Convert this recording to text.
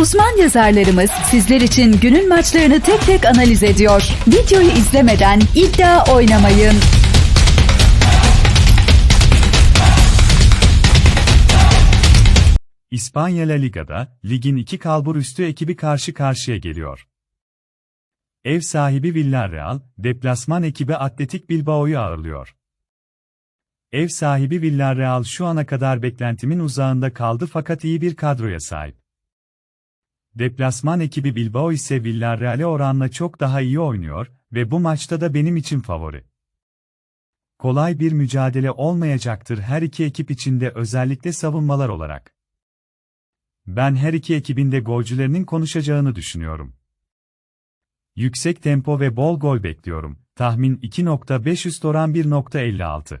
Uzman yazarlarımız sizler için günün maçlarını tek tek analiz ediyor. Videoyu izlemeden iddia oynamayın. İspanya La Liga'da, ligin iki kalbur üstü ekibi karşı karşıya geliyor. Ev sahibi Villarreal, deplasman ekibi Atletik Bilbao'yu ağırlıyor. Ev sahibi Villarreal şu ana kadar beklentimin uzağında kaldı fakat iyi bir kadroya sahip. Deplasman ekibi Bilbao ise Villarreal'e oranla çok daha iyi oynuyor ve bu maçta da benim için favori. Kolay bir mücadele olmayacaktır her iki ekip içinde özellikle savunmalar olarak. Ben her iki ekibin de golcülerinin konuşacağını düşünüyorum. Yüksek tempo ve bol gol bekliyorum. Tahmin 2.5 üst oran 1.56.